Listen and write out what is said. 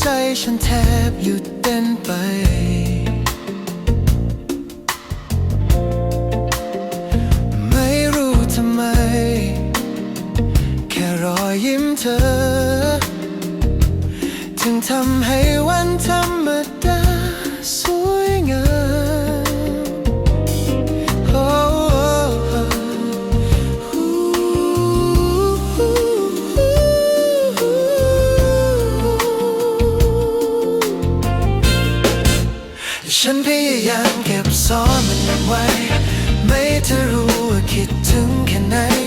ใจฉันแทบหยุดเต้นไป ไม่รู้ทำไม แค่รอยยิ้มเธอ ถึงทำให้วันธรรมดา ฉันพยายามเก็บซ่อนมันไว้ ไม่เธอรู้ว่าคิดถึงแค่ไหน